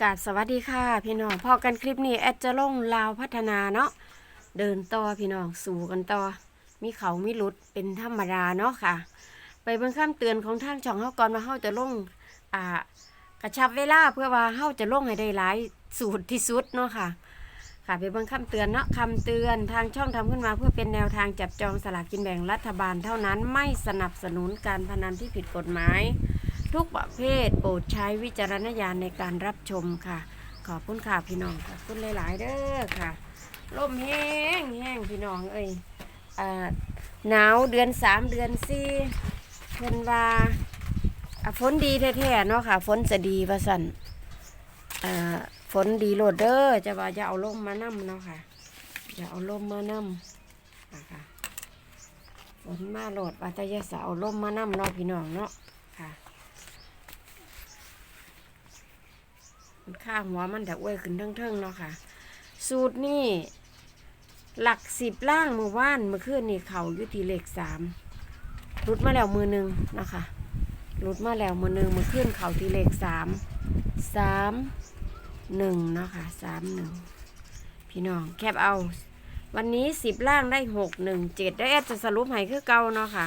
กาบสวัสดีค่ะ พี่น้องพอกันคลิปนี้แอดจะลงลาวพัฒนาเนาะเดินต่อพี่น้องสู่กันต่อ มีเขามีหลุดเป็นธรรมดาเนาะค่ะ ไปเบิ่งคำเตือนของทางช่องเฮาก่อนว่าเฮาจะลงอ่ากระชับเวลาเพื่อว่าเฮาจะลงให้ได้หลายสูตรที่สุดเนาะค่ะ ค่ะไปเบิ่งคำเตือนเนาะคำเตือนทางช่องทำขึ้นมาเพื่อเป็นแนวทางจับจองสลากกินแบ่งรัฐบาลเท่านั้นไม่สนับสนุนการพนันที่ผิดกฎหมาย ทุกประเภทโปรดใช้วิจารณญาณในการรับชมค่ะ ขอบคุณค่ะพี่น้องขอบคุณหลาย ๆ เด้อค่ะลมแห้งแห้งพี่น้องเอ้ยอ่าหนาวเดือนสามเดือนสี่เพิ่นว่าอะฝนดีแท้ๆเนาะค่ะฝนจะดีว่าสั่นอ่าฝนดีโหลดเด้อจะว่าจะเอาลมมานํเนาะค่ะจะเอาลมมานํนะคะฝนมาโหลดว่าจะจะเอาลมมานํเนาะพี่น้องเนาะ ค่ะมันข้าหัวมันแต่อ้วยขึ้นเทิงๆเนาะค่ะ สูตรนี่หลักสิบล่างมือว่านมื่อคืนนี่เขายุติเลขสามรุดมาแล้วมือหนึ่งเนาะคะรุดมาแล้วมือหนึ่งมือขึ้นเขาทีเลขสามสามหนึ่งเนาะค่ะสามหนึ่งพี่น้องแคบเอา วันนี้สิบล่างได้หกหนึ่งเจ็ดได้แอดจะสรุปให้คือเก่าเนาะค่ะ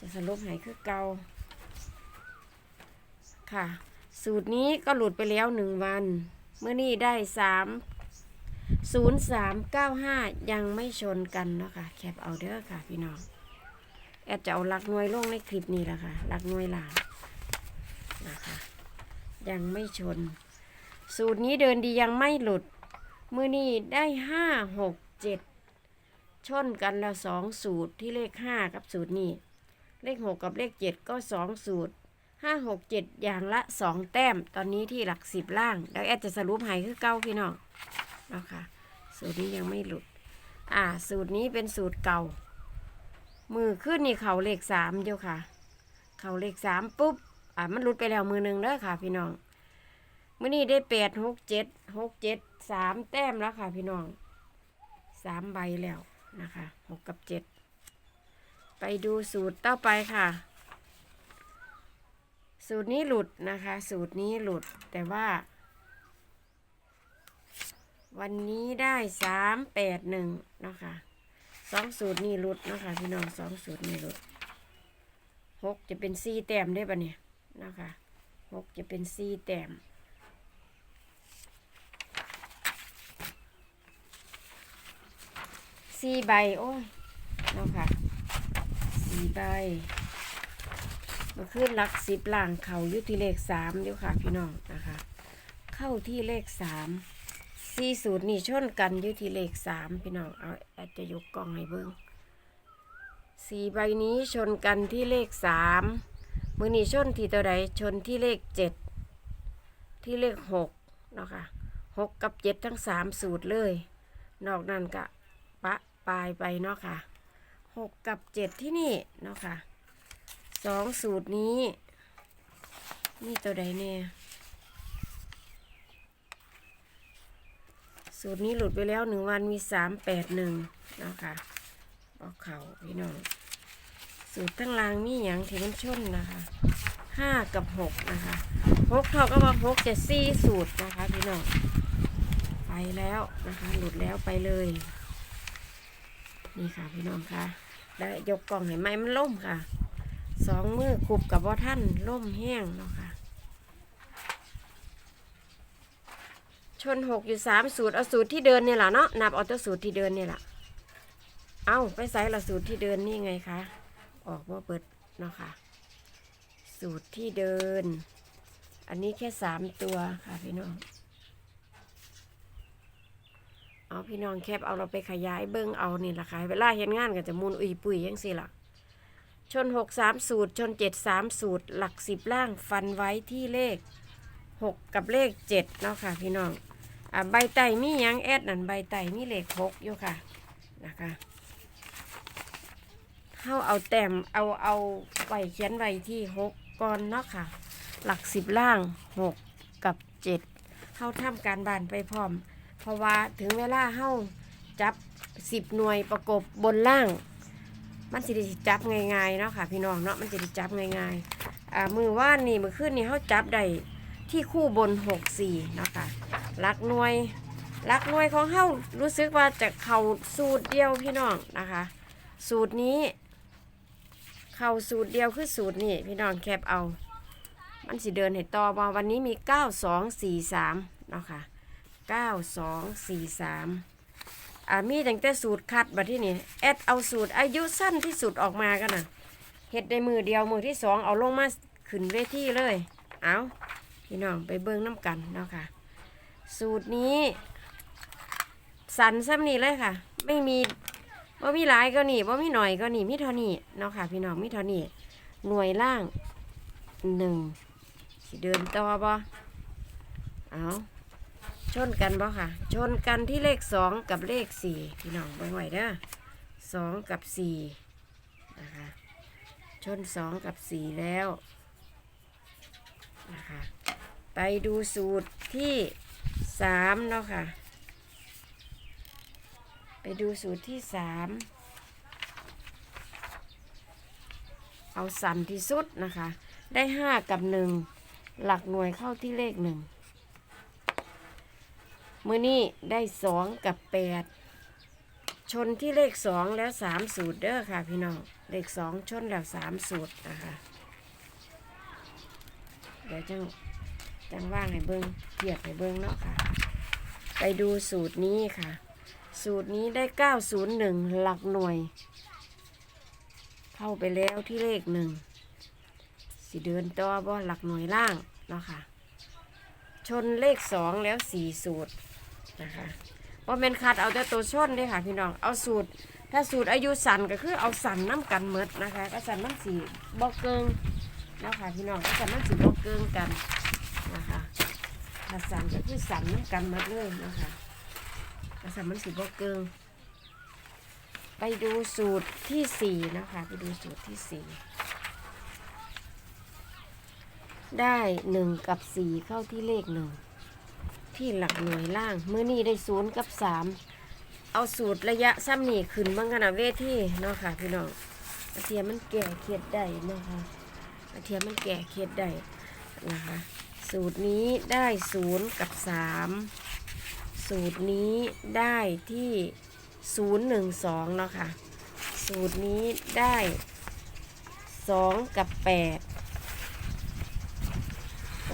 จะสรุปให้คือเก่าค่ะ สูตรนี้ก็หลุดไปแล้วหนึ่งวัน เมื่อนี้ได้สามศูนย์สามเก้าห้ายังไม่ชนกันเนาะคะแคปเอาเด้อค่ะพี่น้อง แอดจะเอาหลักหน่วยลงในคลิปนี้แหละค่ะหลักหน่วยหลางนะคะ ยังไม่ชน สูตรนี้เดินดียังไม่หลุดเมื่อนี้ได้ห้าหกเจ็ดชนกันแล้วสองสูตรที่เลขห้ากับสูตรนี้ เลขหกกับเลขเจ็ดก็สองสูตร ห้าหกเจ็ดอย่างละสองแต้ม ตอนนี้ที่หลักสิบล่าง แล้วแอดจะสรุปให้คือเก้าพี่น้องเนาะค่ะ สูตรนี้ยังไม่หลุด อ่า สูตรนี้เป็นสูตรเก่า มือขึ้นนี่เขาเลขสามเดียวค่ะ เขาเลขสามปุ๊บ อ่า มันหลุดไปแล้วมือหนึ่งเด้อค่ะ พี่น้องมื่อนี้ได้แปดหกเจ็ดหกเจ็ดสามแต้มแล้วค่ะ พี่น้องสามใบแล้วนะคะหกกับเจ็ดไปดูสูตรต่อไปค่ะ สูตรนี้หลุดนะคะ สูตรนี้หลุดแต่ว่า วันนี้ได้สามแปดหนึ่งนะคะสองสูตรนี้หลุดนะคะพี่น้องสองสูตรนี้หลุดหกจะเป็นสี่แต้มได้ปะเนี่ยนะคะหกจะเป็นสี่แต้มสี่ใบโอ้ยเนาะค่ะสี่ใบ มาขึ้นลักสิบล่างเขาอยุที่เลขสามเดี๋ยวค่ะ พี่น้องนะคะ เข้าที่เลขสามสี่สูตรนี่ชนกันอยุที่เลขสามพี่น้องเอาอดจจะยกกล้องให้เบิ้งสี่ใบนี้ชนกันที่เลขสามมือนี้ชนที่ตัวใดชนที่เลขเจ็ดที่เลขหกเนาะค่ะหกกับเจ็ดทั้งสามสูตรเลย นอกนั้นก็ปะปลายไปเนาะค่ะหกกับเจ็ดที่นี่เนาะค่ะ สองสูตรนี้ นี่ตัวใดเนี่ยสูตรนี้หลุดไปแล้วหนึ่งวันมีสามแปดหนึ่งนะคะบอกเขาพี่น้อง สูตรทั้งรางมีอย่างที่มันชนนะคะห้ากับหกนะคะหกเท่ากับว่าหกจะสี่สูตรนะคะพี่น้องไปแล้วนะคะ หลุดแล้วไปเลยนี่ค่ะพี่น้องค่ะแล้ยกกล่องให้ไม้มันล่มค่ะ สองมือคุบกับว่าท่านล่มแห้งเนาะค่ะ ชนหกอยู่สามสูตรเอาสูตรที่เดินเนี่ยแหละเนาะนับเอาตัวสูตรที่เดินเนี่ยแหละเอาไปใส่ละสูตรที่เดินนี่ไงคะออกว่าเปิดเนาะค่ะ สูตรที่เดิน อันนี้แค่สามตัวค่ะพี่น้องเอาพี่น้องแคบเอาเราไปขยายเบิ้งเอานี่ละค่ะเวลาเห็นงานก็จะมูลอุยปุ๋ยยังสิล่ะ ชนหกสามสูตรชนเจ็ดสามสูตรหลักสิบล่างฟันไว้ที่เลขหกกับเลขเจ็ดเนาะค่ะพี่น้องอ่าใบไตมียังแอดนั่นใบไตมีเลขหกอยู่ค่ะนะคะเข้าเอาแต้มเอาเอาไว้เขียนไว้ที่หกก่อนเนาะค่ะ หลักสิบล่างหกกับเจ็ดเข้าทำการบ้านไปพร้อม เพราะว่าถึงเวลาเข้าจับสิบหน่วยประกบบนล่าง มันสิได้จับง่ายๆเนาะค่ะ พี่น้องเนาะมันสิได้จับง่ายๆอ่ามือว่านนี่มือขึ้นนี่เขาจับได้ที่คู่บนหกสี่เนาะค่ะหลักหน่วยหลักหน่วยของเฮารู้สึกว่าจะเข่าสูตรเดียวพี่น้องนะคะ สูตรนี้ เข่าสูตรเดียวคือสูตรนี้พี่น้องแคบเอา มันสิเดินให้ต่อมาวันนี้มี9 2 4 3เนาะค่ะ9 2 4 3อ่าม ตั้งแต่สูตรคัดบัดที่นี่แอดเอาสูตรอายุสั้นที่สุดออกมากันนะเฮ็ดได้มือเดียวมือที่สองเอาลงมาขึ้นเวทีเลย เอาพี่น้องไปเบิ่งน้ำกันเนาะค่ะ สูตรนี้สันซ้ำนี่เลยค่ะ ไม่มีว่ามีหลายก็นี่ว่ามีหน่อยก็นี่มีเท่านี้เนาะค่ะ พี่น้องมีเท่านี้หน่วยล่างหนึ่งสิเดินต่อบ่เอา ชนกันบ่ค่ะ ชนกันที่เลขสองกับเลขสี่พี่น้องเบิ่งไว้เด้อสองกับสี่นะคะชนสองกับสี่แล้วนะคะไปดูสูตรที่สามเนาะค่ะ ไปดูสูตรที่สามเอาสันที่สุดนะคะ ได้ห้ากับหนึ่งหลักหน่วยเข้าที่เลขหนึ่ง มือนี้ได้สองกับแปดชนที่เลขสองแล้วสามสูตรเด้อค่ะ พี่น้อง เลขสองชนแล้วสามสูตรนะคะ เดี๋ยวจังจังว่างให้เบิ้งเทียบให้เบิ้งเนาะค่ะ ไปดูสูตรนี้ค่ะ สูตรนี้ได้901หลักหน่วย เข้าไปแล้วที่เลขหนึ่งสิเดินต่อบ่หลักหน่วยล่างเนาะค่ะ ชนเลขสองแล้วสี่สูตร นะคะว่าเป็นคัดเอาแต่ตัวชนเด้ค่ะ พี่น้องเอาสูตร ถ้าสูตรอายุสันก็คือเอาสันน้ำกันเมดนะคะ ก็สันมันสีบอกเกิงนะคะพี่น้องก็สันมันสีบอกเกิงกันนะคะถ้าสันก็คือสันน้ำกันเมดเลยนะคะก็สันมันสีบอกเกิงไปดูสูตรที่สี่นะคะ ไปดูสูตรที่สี่ได้หนึ่งกับสี่เข้าที่เลขหนึ่ง ที่หลักหน่วยล่างเมื่อนี้ได้ศูนย์กับสามเอาสูตรระยะซ้ำนี่ขึ้นบ้างกันนะเวทีเนาะค่ะพี่น้องอาเทียมมันแก่เคียดได้เนาะค่ะอาเทียมมันแก่เคียดได้นะคะสูตรนี้ได้ศูนย์กับสามสูตรนี้ได้ที่ศูนย์หนึ่งสองเนาะค่ะสูตรนี้ได้สองกับแปด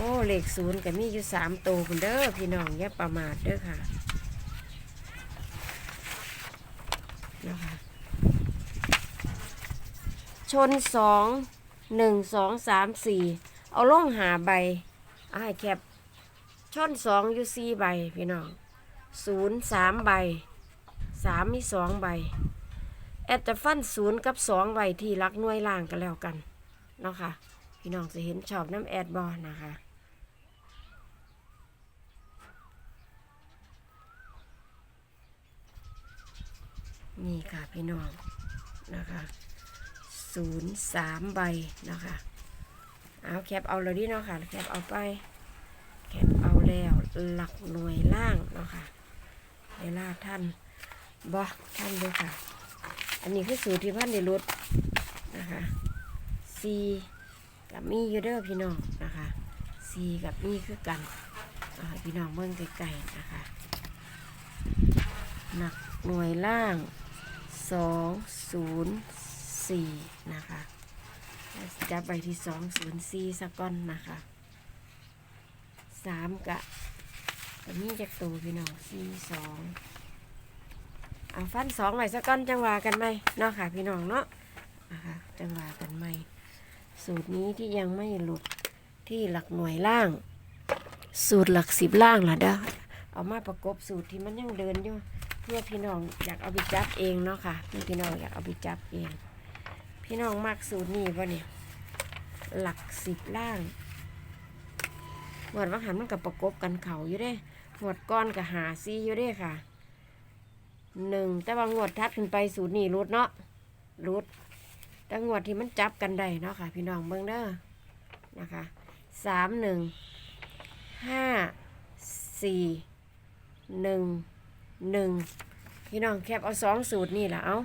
โอ้เลขศูนย์กับมีอยู่สามตัวคุณเด้อพี่น้องอย่าประมาทเด้อค่ะนะคะชนสองหนึ่งสองสามสี่เอาล่องหาใบเอาให้แคบชนสองอยู่สี่ใบพี่น้องศูนย์สามใบสามมีสองใบ แอดจะฟันศูนย์กับสองใบที่รักน่วยล่างกันแล้วกันเนาะค่ะพี่น้องจะเห็นชอบน้ำแอดบอนะคะ นี่ค่ะพี่น้องนะคะศูนย์สามใบนะคะเอาแคปเอาเลยดิเนาะค่ะแคปเอาไปแคปเอาแล้วหลักหน่วยล่างเนาะค่ะเวลาท่านบอกท่านด้วยค่ะ อันนี้คือสูตรที่พันได้ลดนะคะซีกับมีอยู่เด้อพี่น้องนะคะซีกับมีคือกันพี่น้องเบิ่งไกลๆนะคะ หนักหน่วยล่าง สองศูนย์สี่นะคะจับไปที่สองศูนย์สี่สักก้อนนะคะสามกะอันนี้จากตัวพี่น้องสี่สองเอาฟันสองไว้สักก้อนจังหวะกันไหมเนาะค่ะพี่น้องเนาะนะคะจังหวะกันไหมสูตรนี้ที่ยังไม่หลุดที่หลักหน่วยล่าง สูตรหลักสิบล่างล่ะเด้อเอามาประกบสูตรที่มันยังเดินอยู่ พื่อพี่น้องอยากเอาไปจับเองเนาะค่ะพื่อพี่น้องอยากเอาไปจับเอง พี่น้องมักสูตรนี้ป่ะเนี่ยหลักสิบล่างหมวดวังหันมันกับประกบกันเขาอยู่ด้หมวดก้อนกับหาซีอยู่ด้ค่ะหนึ่งแต่ว่างวดทัดขึ้นไปสูตรนี้รุดเนาะรุดแต่งวดที่มันจับกันได้เนาะค่ะ พี่น้องเบิ่งเด้อนะคะสามหนึ่งห้าสี่หนึ่ง หนึ่งพี่น้องแคบเอาสองสูตรนี่แหละเอา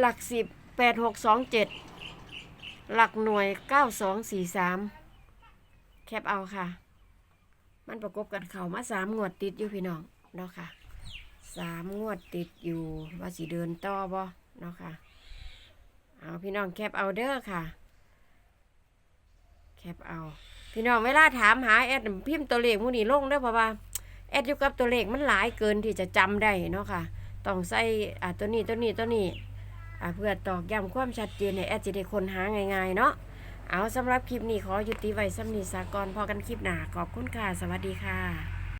หลักสิบแปดหกสองเจ็ดหลักหน่วยเก้าสองสี่สามแคปเอาค่ะ มันประกบกันเข่ามาสามงวดติดอยู่พี่น้องเนาะค่ะสามงวดติดอยู่ว่าสิเดินต่อบ่เนาะค่ะเอาพี่น้องแคปเอาเด้อค่ะ แคปเอา พี่น้องเวลาถามหาแอดพิมพ์ตัวเลขมูนี่ลงเด้อเพราะว่า แอดอยู่กับตัวเลขมันหลายเกินที่จะจำได้เนาะค่ะ ต้องใส่อ่าตัวนี้ตัวนี้ตัวนี้อ่าเพื่อตอกย้ำความชัดเจนในแอดจะได้คนหาง่ายๆเนาะ เอาสำหรับคลิปนี้ขอยุติไว้สำนีสากรพอกันคลิปหน้าขอบคุณค่ะ สวัสดีค่ะ